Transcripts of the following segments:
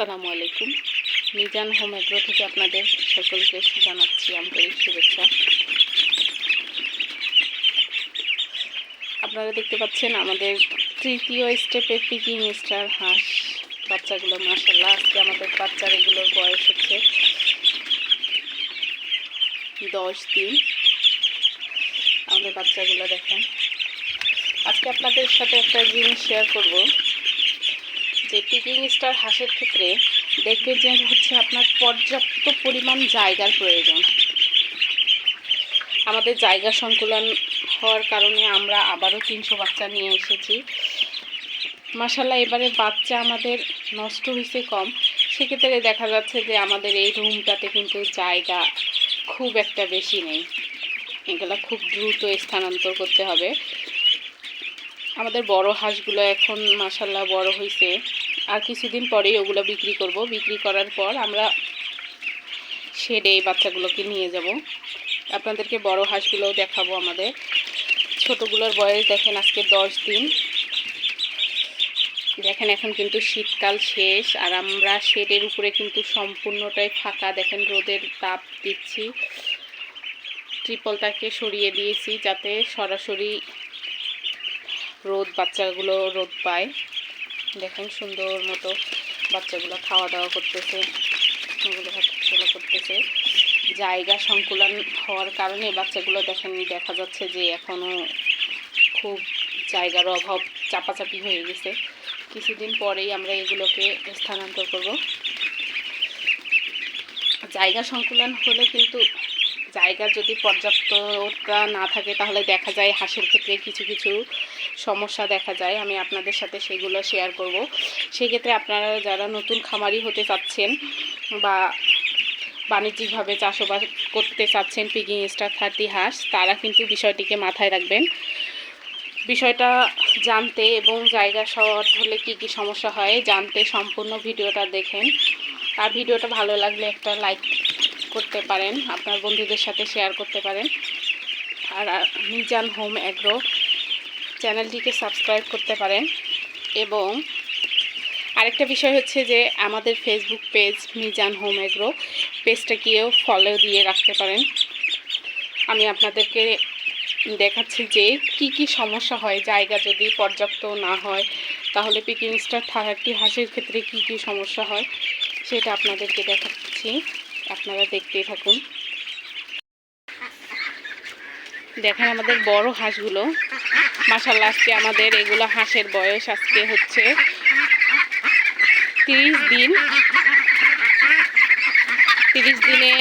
আসসালামু আলাইকুম। Mizan home agro থেকে আপনাদের সকলকে জানাচ্ছি আন্তরিক শুভেচ্ছা। আপনারা দেখতে পাচ্ছেন আমাদের তৃতীয় স্টেপে পিকিং স্টার হাঁস, বাচ্চাগুলো মাসাল্লাহ আজকে আমাদের বাচ্চার এগুলোর বয়স হচ্ছে দশ দিন। আমাদের বাচ্চাগুলো দেখেন। আজকে আপনাদের সাথে একটা জিনিস শেয়ার করব। যে পিকিং স্টার হাঁসের ক্ষেত্রে দেখবে যে হচ্ছে আপনার পর্যাপ্ত পরিমাণ জায়গার প্রয়োজন। আমাদের জায়গা সংকুলন হওয়ার কারণে আমরা আবারও তিনশো বাচ্চা নিয়ে এসেছি। মাসাল্লাহ এবারে বাচ্চা আমাদের নষ্ট হয়েছে কম। সেক্ষেত্রে দেখা যাচ্ছে যে আমাদের এই রুমটাতে কিন্তু জায়গা খুব একটা বেশি নেই। এগুলো খুব দ্রুত স্থানান্তর করতে হবে। আমাদের বড় হাঁসগুলো এখন মাসাল্লাহ বড় হয়েছে আর কিছুদিন পরেই ওগুলো বিক্রি করব। বিক্রি করার পর আমরা শেডে এই বাচ্চাগুলোকে নিয়ে যাব। আপনাদেরকে বড় হাঁসগুলোও দেখাবো আমাদের। ছোটোগুলোর বয়স দেখেন আজকে দশ দিন। দেখেন এখন কিন্তু শীতকাল শেষ আর আমরা শেডের উপরে কিন্তু সম্পূর্ণটাই ফাঁকা। দেখেন রোদের তাপ দিচ্ছি। ট্রিপলটাকে সরিয়ে দিয়েছি যাতে সরাসরি রোদ বাচ্চাগুলো রোদ পায়। দেখেন সুন্দর মতো বাচ্চাগুলো খাওয়া দাওয়া করতেছে এগুলো করতেছে। জায়গা সংকুলন হওয়ার কারণে বাচ্চাগুলো দেখেন দেখা যাচ্ছে যে এখনও খুব জায়গার অভাব, চাপাচাপি হয়ে গেছে। কিছুদিন পরেই আমরা এগুলোকে স্থানান্তর করব। জায়গা সংকুলন হলে কিন্তু জায়গা যদি পর্যাপ্ততা না থাকে, তাহলে দেখা যায় হাঁসের ক্ষেত্রে কিছু কিছু সমস্যা দেখা যায়। আমি আপনাদের সাথে সেগুলো শেয়ার করব। সেক্ষেত্রে আপনারা যারা নতুন খামারি হতে চাচ্ছেন বা বাণিজ্যিকভাবে চাষবাস করতে চাচ্ছেন পিকিং স্টার থার্টি হাঁস, তারা কিন্তু বিষয়টিকে মাথায় রাখবেন। বিষয়টা জানতে এবং জায়গা শর্ট হলে কি কি সমস্যা হয়, জানতে সম্পূর্ণ ভিডিওটা দেখেন। আর ভিডিওটা ভালো লাগলে একটা লাইক করতে পারেন, আপনার বন্ধুদের সাথে শেয়ার করতে পারেন। আর মিজান হোম অ্যাগ্রো চ্যানেলটিকে সাবস্ক্রাইব করতে পারেন। এবং আরেকটা বিষয় হচ্ছে যে, আমাদের Facebook page Mizan home agro পেজটাকেও follow দিয়ে রাখতে পারেন। আমি আপনাদেরকে দেখাচ্ছি যে, কি কি সমস্যা হয়, জায়গা যদি পর্যাপ্ত না হয়, তাহলে পিকিং স্টার থার্টি হাঁসের ক্ষেত্রে কি কি সমস্যা হয়, সেটা আপনাদেরকে দেখাচ্ছি। আপনারা দেখতেই থাকুন। দেখেন আমাদের বড় হাঁসগুলো। মাসাল্লাহ আজকে আমাদের এগুলো হাঁসের বয়স আজকে হচ্ছে তিরিশ দিন। তিরিশ দিনে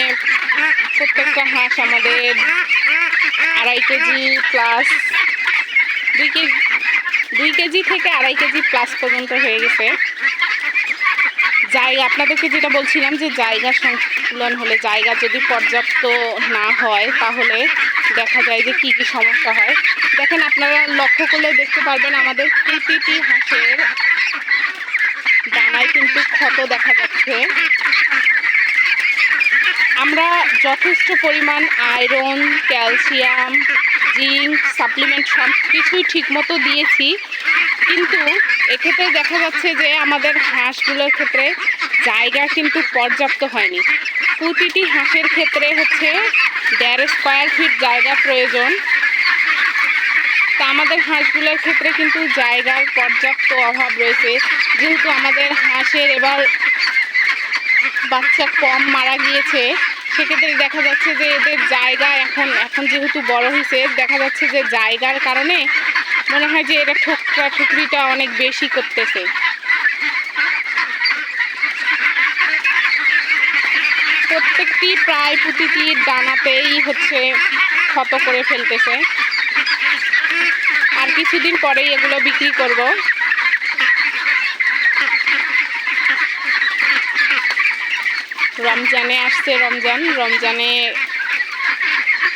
প্রত্যেকটা হাঁস আমাদের আড়াই কেজি প্লাস দুই কেজি দুই কেজি থেকে আড়াই কেজি প্লাস পর্যন্ত হয়ে গেছে। জায়গা, আপনাদেরকে যেটা বলছিলাম যে জায়গা সংকুলন হলে, জায়গা যদি পর্যাপ্ত না হয়, তাহলে দেখা যায় যে কি কি সমস্যা হয়। দেখেন, আপনারা লক্ষ্য করলে দেখতে পারবেন আমাদের প্রতিটি হাঁসের ডানায় কিন্তু ক্ষত দেখা যাচ্ছে। আমরা যথেষ্ট পরিমাণ আয়রন, ক্যালসিয়াম জিঙ্ক, সাপ্লিমেন্ট সব কিছুই ঠিকমতো দিয়েছি। কিন্তু এক্ষেত্রে দেখা যাচ্ছে যে আমাদের হাঁসগুলোর ক্ষেত্রে জায়গা কিন্তু পর্যাপ্ত হয়নি। প্রতিটি হাঁসের ক্ষেত্রে হচ্ছে দেড় স্কোয়ার ফিট জায়গা প্রয়োজন। তা আমাদের হাঁসগুলোর ক্ষেত্রে কিন্তু জায়গার পর্যাপ্ত অভাব রয়েছে। যেহেতু আমাদের হাঁসের এবার বাচ্চা কম মারা গিয়েছে সেক্ষেত্রে দেখা যাচ্ছে যে এদের জায়গা এখন এখন যেহেতু বড় হয়েছে দেখা যাচ্ছে যে জায়গার কারণে মনে হয় যে এটা ঠোকরা ঠুকরিটা অনেক বেশি করতেছে। প্রত্যেকটি প্রায় প্রতিটি ডানাতেই হচ্ছে ক্ষত করে ফেলতেছে। আর কিছুদিন পরেই এগুলো বিক্রি করব। রমজানে আসছে রমজান। রমজানে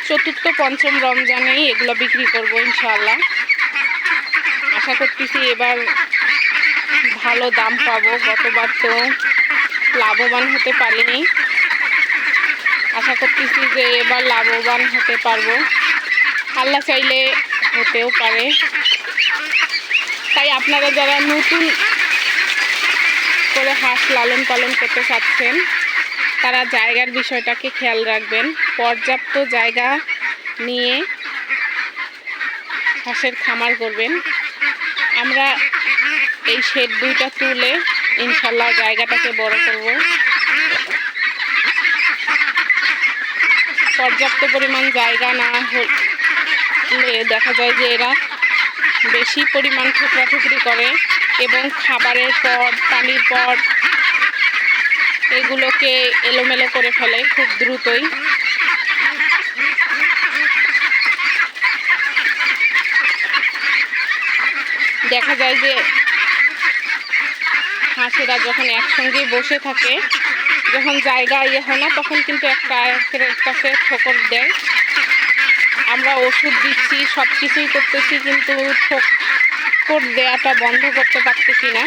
চতুর্থ, পঞ্চম রমজানেই এগুলো বিক্রি করব ইনশাআল্লাহ। আশা করতেছি এবার ভালো দাম পাবো, গতবার তো লাভবান হতে পারিনি। আশা করতেছি যে এবার লাভবান হতে পারব। আল্লাহ চাইলে হতেও পারে। তাই আপনারা যারা নতুন করে হাঁস লালন পালন করতে চাচ্ছেন তারা জায়গার বিষয়টাকে খেয়াল রাখবেন। পর্যাপ্ত জায়গা নিয়ে হাঁসের খামার করবেন। আমরা এই শেড দুইটা তুলে ইনশাল্লাহ জায়গাটাকে বড় করব। পর্যাপ্ত পরিমাণ জায়গা না হলে দেখা যায় যে এরা বেশি পরিমাণ ঠুকরি করে এবং খাবারের পট পানির পট এগুলোকে এলোমেলো করে ফেলে খুব দ্রুতই। দেখা যায় যে হাঁসেরা যখন একসঙ্গে বসে থাকে, যখন জায়গা ইয়ে হয় না, তখন কিন্তু একটা কাছে ঠোকর দেয়। আমরা ওষুধ দিচ্ছি সব কিছুই করতেছি, কিন্তু ঠোকর দেয়াটা বন্ধ করতে পারতেছি না।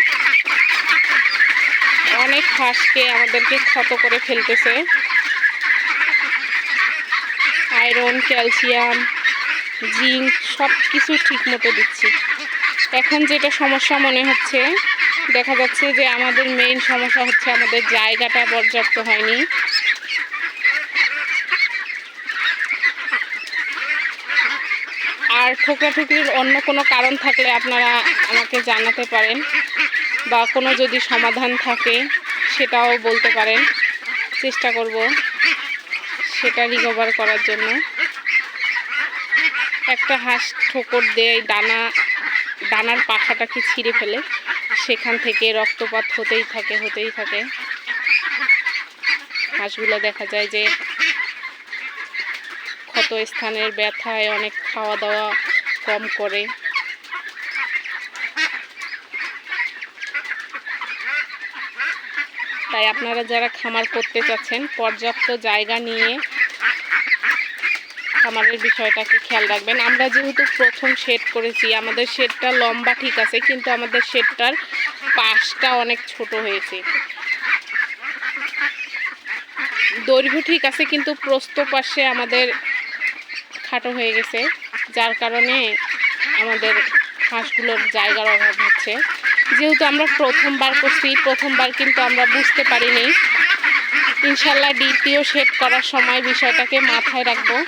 অনেক হাঁসকে আমাদেরকে ক্ষত করে ফেলতেছে। আয়রন, ক্যালসিয়াম, জিঙ্ক সব কিছু ঠিক মতো দিচ্ছি। এখন যেটা সমস্যা মনে হচ্ছে, দেখা যাচ্ছে যে আমাদের মেইন সমস্যা হচ্ছে আমাদের জায়গাটা পর্যাপ্ত হয়নি। আর ঠোকরাঠুকরির অন্য কোনো কারণ থাকলে আপনারা আমাকে জানাতে পারেন। বা কোনো যদি সমাধান থাকে, সেটাও বলতে পারেন। চেষ্টা করব সেটা রিকভার করার জন্য। একটা হাঁস ঠোকর দেয় ডানা ডানার পাখাটাকে ছিঁড়ে ফেলে? সেখান থেকে রক্তপাত হতেই থাকে হতেই থাকে। হাঁসগুলো দেখা যায় যে ক্ষত স্থানের ব্যথায় অনেক খাওয়া দাওয়া কম করে। তাই আপনারা যারা খামার করতে চাচ্ছেন পর্যাপ্ত জায়গা নিয়ে খামারের বিষয়টাকে খেয়াল রাখবেন। আমরা যেহেতু প্রথম শেড করেছি, আমাদের শেডটা লম্বা ঠিক আছে, কিন্তু আমাদের শেডটার পাশটা অনেক ছোট হয়েছে। দৈর্ঘ্য ঠিক আছে, কিন্তু প্রস্থ পাশে আমাদের খাটো হয়ে গেছে, যার কারণে আমাদের হাঁসগুলোর জায়গার অভাব হচ্ছে। যেহেতু আমরা প্রথমবার করছি, প্রথমবার কিন্তু আমরা বুঝতে পারিনি। ইনশাল্লাহ দ্বিতীয় সেট করার সময় বিষয়টাকে মাথায় রাখব।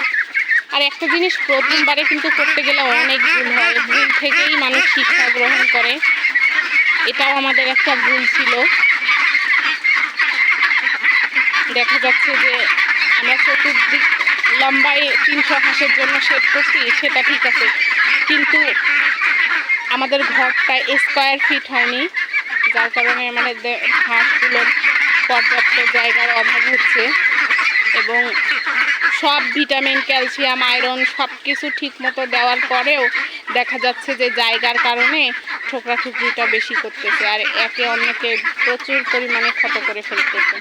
আর একটা জিনিস, প্রথমবারে কিন্তু করতে গেলে অনেক ভুল হয়। ভুল থেকেই মানুষ শিক্ষা গ্রহণ করে। এটাও আমাদের একটা ভুল ছিল। দেখা যাচ্ছে যে আমরা চতুর্দিক লম্বায় তিনশো হাঁসের জন্য সেট করছি, সেটা ঠিক আছে। কিন্তু আমাদের ঘরটা স্কোয়ার ফিট হয়নি, যার কারণে আমাদের হাঁসগুলোর পর্যাপ্ত জায়গার অভাব হচ্ছে এবং সব ভিটামিন ক্যালসিয়াম আয়রন সব কিছু ঠিক মতো দেওয়ার পরেও দেখা যাচ্ছে যে জায়গার কারণে ঠোকরা ঠুকরিটা বেশি করতেছে আর একে অন্যকে প্রচুর পরিমাণে ক্ষত করে ফেলতেছে।